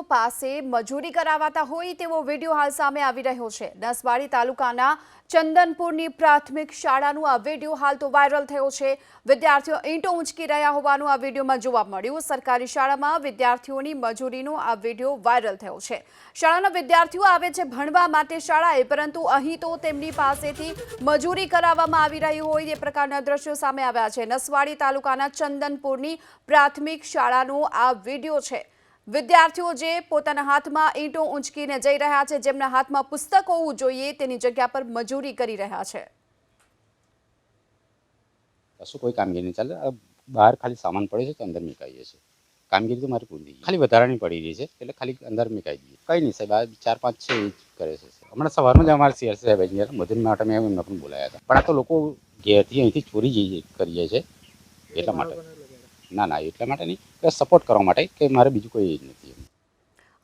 પાસે મજૂરી કરાવાતા હોય તેવો વીડિયો હાલ સામે આવી રહ્યો છે. નસવાડી તાલુકાના ચંદનપુરની પ્રાથમિક શાળાનું આ વીડિયો હાલ તો વાયરલ થયો છે. વિદ્યાર્થીઓ ઈંટો ઉંચકી રહ્યા હોવાનું આ વિડીયોમાં જોવા મળ્યું. સરકારી શાળામાં વિદ્યાર્થીઓની મજૂરીનો આ વીડિયો વાયરલ થયો છે. શાળાના વિદ્યાર્થીઓ આવે છે ભણવા માટે શાળાએ, પરંતુ અહીં તો તેમની પાસેથી મજૂરી કરાવવામાં આવી રહી હોય તે પ્રકારના દ્રશ્યો સામે આવ્યા છે. નસવાડી તાલુકાના ચંદનપુરની પ્રાથમિક શાળાનો આ વીડિયો છે. વિદ્યાર્થીઓ જે પોતાના હાથમાં ઈંટો ઊંચકીને જઈ રહ્યા છે, જેમના હાથમાં પુસ્તક હોવું જોઈએ, તેની જગ્યા પર મજૂરી કરી રહ્યા છે. કશું કોઈ કામગીરી નહીં ચાલે. બહાર ખાલી સામાન પડે છે તો અંદર મિકાઈએ છીએ કામગીરી તો મારી પૂરી થઈ ખાલી વધારાની પડી રહી છે, એટલે ખાલી અંદર મિકાઈ દઈએ કંઈ નહીં સાહેબ ચાર પાંચ છે, એ કરે છે હમણાં સવારમાં જ અમારા સીઆર સાહેબ એન્જિનિયર મધુર માટે મેં એમને પણ બોલાયા હતા. પણ આ તો લોકો ઘેરથી અહીંથી ચોરી જઈએ કરીએ છે એટલા માટે. ના ના, એટલા માટે નહીં. સપોર્ટ કરવા માટે કે મારે બીજું કોઈ એજ નથી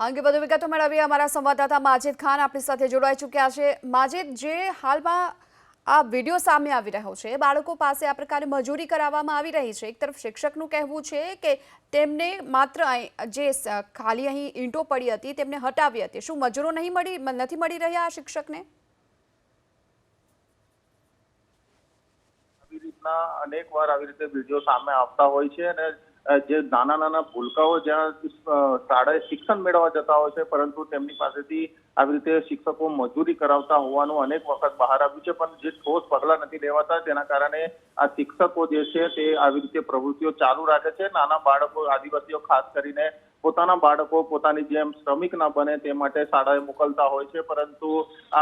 અંગે વધુ વિગતો મેળવીએ અમારા સંવાદદાતા માજિદ ખાન આપણી સાથે જોડાઈ ચૂક્યા છે. માજિદ, જે હાલમાં આ વીડિયો સામે આવી રહ્યો છે, બાળકો પાસે આ પ્રકારે મજૂરી કરાવવામાં આવી રહી છે. એક તરફ શિક્ષકનું કહેવું છે કે તેમને માત્ર જે ખાલી અહીં ઈંટો પડી હતી, તેમને હટાવી હતી. શું મજૂરો નહીં મળી નથી મળી રહ્યા આ શિક્ષકને? રીતના અનેક વાર આવી રીતે વીડિયો સામે આવતા હોય છે અને જે નાના નાના ભૂલકાઓ જ્યાં શાળાએ શિક્ષણ મેળવવા જતા હોય છે, પરંતુ તેમની પાસેથી આવી રીતે શિક્ષકો મજૂરી કરાવતા હોવાનું અનેક વખત બહાર આવ્યું છે, પણ જે ઠોસ પગલાં નથી લેવાતા તેના કારણે આ શિક્ષકો જે છે તે આવી રીતે પ્રવૃત્તિઓ ચાલુ રાખે છે. નાના બાળકો, આદિવાસીઓ ખાસ કરીને પોતાના બાળકો પોતાની જેમ શ્રમિક ના બને તે માટે શાળાએ મોકલતા હોય છે, પરંતુ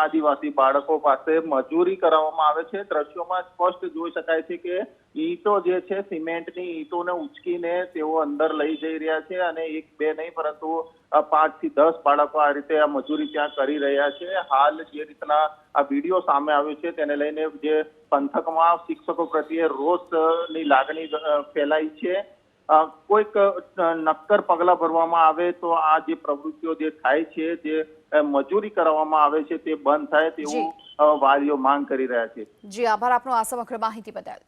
આદિવાસી બાળકો પાસે મજૂરી કરાવવામાં આવે છે. દ્રશ્યોમાં સ્પષ્ટ જોઈ શકાય છે કે ઈંટો જે છે, સિમેન્ટની ઈંટોને ઉચકીને તેઓ અંદર લઈ જઈ રહ્યા છે અને એક બે નહીં પરંતુ પાંચથી દસ બાળકો આ રીતે આ મજૂરી ત્યાં કરી રહ્યા છે. હાલ જે રીતના આ વીડિયો સામે આવ્યો છે તેને લઈને જે પંથકમાં શિક્ષકો પ્રત્યે રોષની લાગણી ફેલાઈ છે. કોઈક નક્કર પગલા ભરવામાં આવે તો આ જે પ્રવૃત્તિઓ જે થાય છે જે મજૂરી કરાવવામાં આવે છે તે બંધ થાય તેવું વાલીઓ માંગ કરી રહ્યા છે. જી આભાર આપનો આ સમગ્ર માહિતી બદલ.